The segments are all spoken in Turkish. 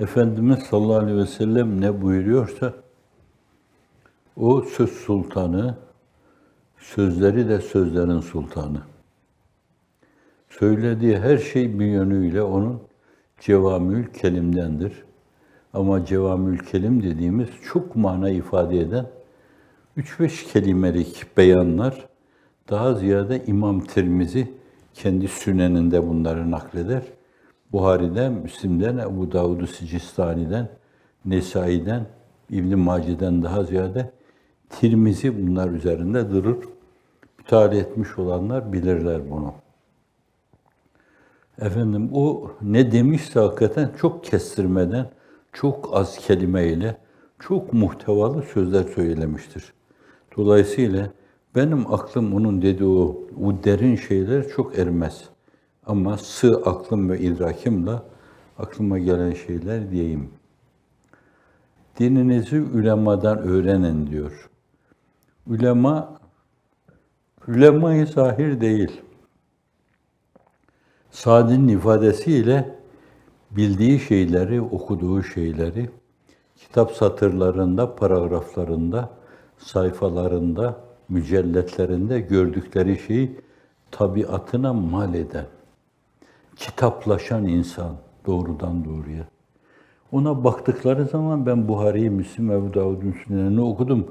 Efendimiz sallallahu aleyhi ve sellem ne buyuruyorsa o söz sultanı, sözleri de sözlerin sultanı. Söylediği her şey bir yönüyle onun cevamül kelimdendir. Ama cevamül kelim dediğimiz çok mana ifade eden 3-5 kelimelik beyanlar daha ziyade İmam Tirmizi kendi süneninde bunları nakleder. Buhari'den, Müslim'den, Ebu Davud-u Sicistani'den, Nesai'den, İbn-i Mace'den daha ziyade Tirmizi bunlar üzerinde durur. Müteala etmiş olanlar bilirler bunu. Efendim o ne demişse hakikaten çok kestirmeden, çok az kelimeyle, çok muhtevalı sözler söylemiştir. Dolayısıyla benim aklım onun dediği o, o derin şeyler çok ermez. Ama sığ aklım ve idrakimle aklıma gelen şeyler diyeyim. Dininizi ulemadan öğrenin diyor. Ulema, ulemayı zahir değil. Sad'in ifadesiyle bildiği şeyleri, okuduğu şeyleri kitap satırlarında, paragraflarında, sayfalarında, mücelletlerinde gördükleri şeyi tabiatına mal eden, kitaplaşan insan doğrudan doğruya. Ona baktıkları zaman ben Buhari'yi, Müslim, Ebu Davud'un sünnelerini okudum.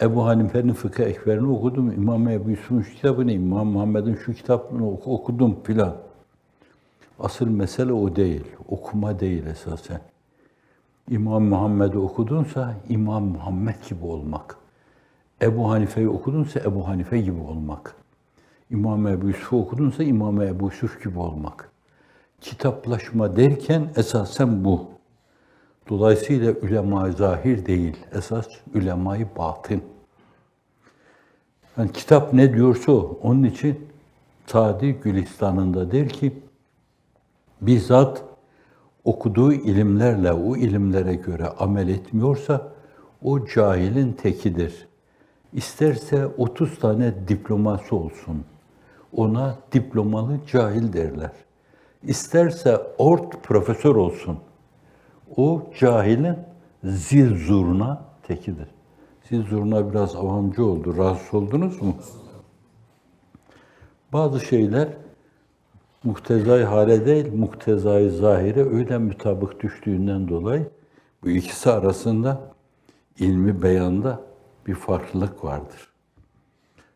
Ebu Hanife'nin fıkıh ekberini okudum. İmam Ebu Yusuf'un şu kitabını, İmam Muhammed'in şu kitabını ok- okudum filan. Asıl mesele o değil. Okuma değil esasen. İmam Muhammed'i okudunsa İmam Muhammed gibi olmak. Ebu Hanife'yi okudunsa Ebu Hanife gibi olmak. İmam Ebu Yusuf'u okudunsa İmam Ebu Yusuf gibi olmak. Kitaplaşma derken esasen bu. Dolayısıyla ulema zahir değil, esas ulemayı batın. Yani kitap ne diyorsa o. Onun için Sadi Gülistan'ında der ki, bizzat okuduğu ilimlerle o ilimlere göre amel etmiyorsa o cahilin tekidir. İsterse 30 tane diploması olsun. Ona diplomalı cahil derler. İsterse ort profesör olsun. O cahilin zil zurna tekidir. Zil zurna biraz avamcı oldu. Rahatsız oldunuz mu? Bazı şeyler muhtezai hale değil, muhtezai zahire öyle mütabık düştüğünden dolayı bu ikisi arasında ilmi beyanda bir farklılık vardır.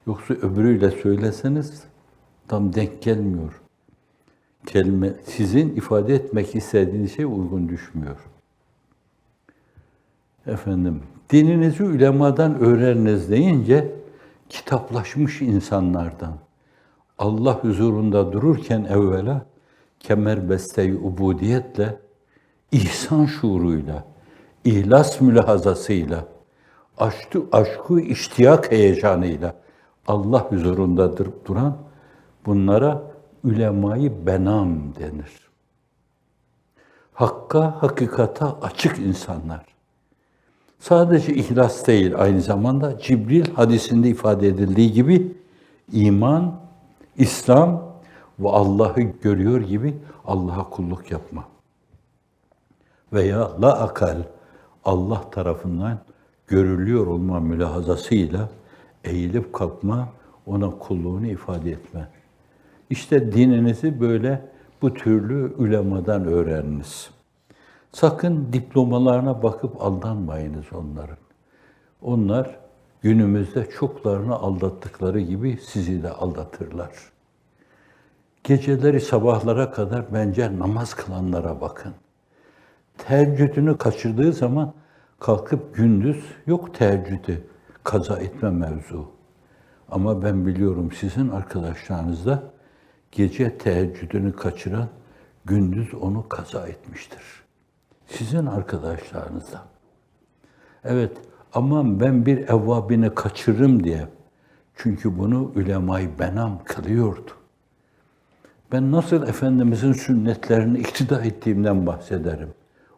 Yoksa öbürüyle söyleseniz tam denk gelmiyor. Kelime sizin ifade etmek istediğiniz şey uygun düşmüyor. Efendim, dininizi ulemadan öğreniniz deyince kitaplaşmış insanlardan, Allah huzurunda dururken evvela kemerbeste-i ubudiyetle, ihsan şuuruyla, ihlas mülahazasıyla, aşkı, aşkı iştiyak heyecanıyla Allah huzurunda duran bunlara ulemayı benam denir. Hakka, hakikata açık insanlar. Sadece ihlas değil, aynı zamanda Cibril hadisinde ifade edildiği gibi iman, İslam ve Allah'ı görüyor gibi Allah'a kulluk yapma. Veya la akal, Allah tarafından görülüyor olma mülahazasıyla eğilip kalkma, ona kulluğunu ifade etme. İşte dininizi böyle bu türlü ulemadan öğreniniz. Sakın diplomalarına bakıp aldanmayınız onların. Onlar günümüzde çoklarını aldattıkları gibi sizi de aldatırlar. Geceleri sabahlara kadar bence namaz kılanlara bakın. Teheccüdünü kaçırdığı zaman kalkıp gündüz yok teheccüdü kaza etme mevzu. Ama ben biliyorum sizin arkadaşlarınızda gece teheccüdünü kaçıran gündüz onu kaza etmiştir. Sizin arkadaşlarınızda. Evet, aman ben bir evvabini kaçırırım diye. Çünkü bunu ulemayı benam kılıyordu. Ben nasıl Efendimizin sünnetlerini iktida ettiğimden bahsederim.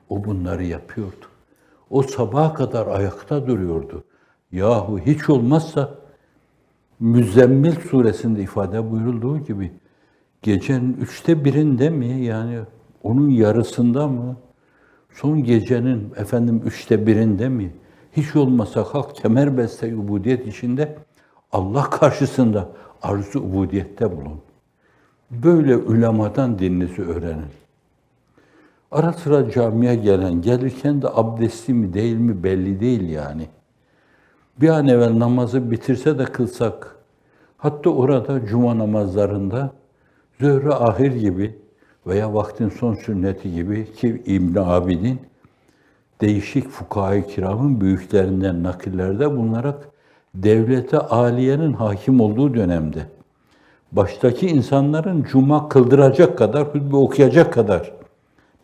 O bunları yapıyordu. O sabaha kadar ayakta duruyordu. Yahu hiç olmazsa Müzzemmil suresinde ifade buyurulduğu gibi gecenin üçte birinde mi yani onun yarısında mı Son gecenin efendim üçte birinde mi? Hiç olmasa kalk kemer beste ubudiyet içinde Allah karşısında arzu ubudiyette bulun. Böyle ulemadan dininizi öğrenin. Ara sıra camiye gelen, gelirken de abdestli mi değil mi belli değil yani. Bir an evvel namazı bitirse de kılsak, hatta orada cuma namazlarında zöhre ahir gibi veya vaktin son sünneti gibi ki İbn Abidin değişik fukaha kiramın büyüklerinden nakillerde bulunarak devlete aliyenin hakim olduğu dönemde baştaki insanların cuma kıldıracak kadar, hutbe okuyacak kadar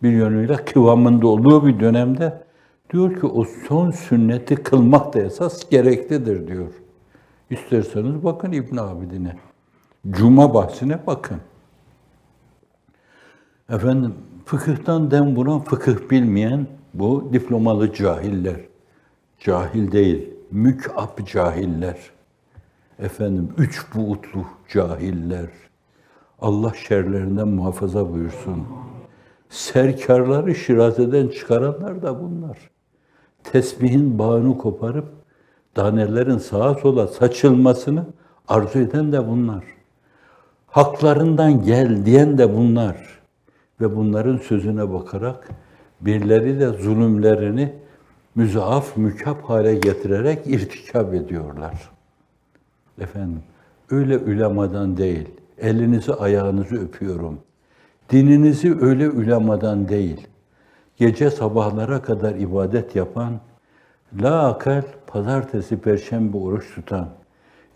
bir yönüyle kıvamında olduğu bir dönemde diyor ki o son sünneti kılmak da esas gereklidir diyor. İsterseniz bakın İbn Abidin'e. Cuma bahsine bakın. Efendim fıkıhtan dem vuran fıkıh bilmeyen bu diplomalı cahiller. Cahil değil, mükap cahiller. Efendim üç buğutlu cahiller. Allah şerlerinden muhafaza buyursun. Serkarları şirazeden çıkaranlar da bunlar. Tesbihin bağını koparıp danelerin sağa sola saçılmasını arzu eden de bunlar. Haklarından gel diyen de bunlar. Ve bunların sözüne bakarak birileri de zulümlerini müzaaf, mükap hale getirerek irtikap ediyorlar. Efendim, öyle ulemadan değil, elinizi ayağınızı öpüyorum. Dininizi öyle ulemadan değil, gece sabahlara kadar ibadet yapan, la akal pazartesi, perşembe oruç tutan,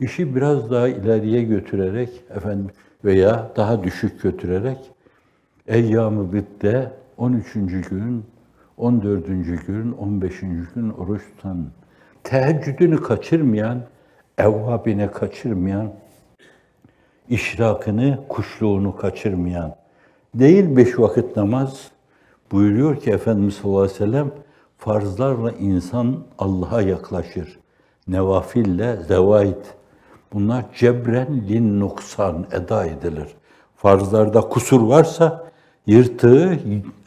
işi biraz daha ileriye götürerek efendim veya daha düşük götürerek Eyyam-ı Bid'de 13. gün, 14. gün, 15. gün oruç tutan, teheccüdünü kaçırmayan, evvabine kaçırmayan, işrakını, kuşluğunu kaçırmayan, değil beş vakit namaz, buyuruyor ki Efendimiz sallallahu aleyhi ve sellem, farzlarla insan Allah'a yaklaşır. Nevafille zevait. Bunlar cebren lin nuksan eda edilir. Farzlarda kusur varsa yırtığı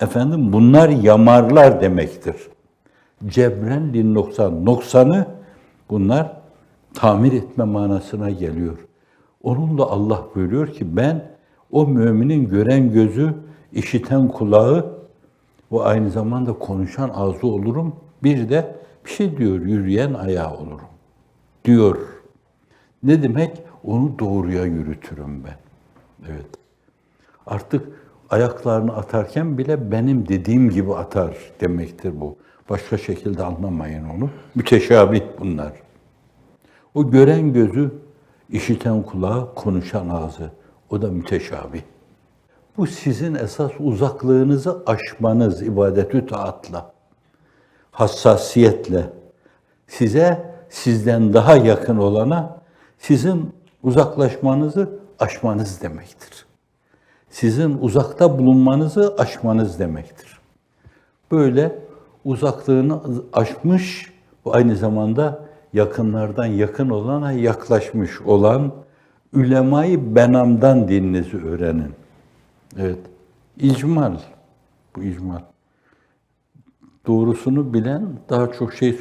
efendim bunlar yamarlar demektir. Cebren lin noksan. Noksanı bunlar tamir etme manasına geliyor. Onunla Allah buyuruyor ki ben o müminin gören gözü, işiten kulağı ve aynı zamanda konuşan ağzı olurum. Bir de bir şey diyor, yürüyen ayağı olurum. Diyor. Ne demek? Onu doğruya yürütürüm ben. Evet. Artık ayaklarını atarken bile benim dediğim gibi atar demektir bu. Başka şekilde anlamayın onu. Müteşabih bunlar. O gören gözü, işiten kulağı, konuşan ağzı. O da müteşabih. Bu sizin esas uzaklığınızı aşmanız ibadetü taatla, hassasiyetle. Size sizden daha yakın olana sizin uzaklaşmanızı aşmanız demektir. Sizin uzakta bulunmanızı aşmanız demektir. Böyle uzaklığını aşmış aynı zamanda yakınlardan yakın olana yaklaşmış olan ülemayı benamdan dininizi öğrenin. Evet. İcmal. Bu icmal. Doğrusunu bilen daha çok şey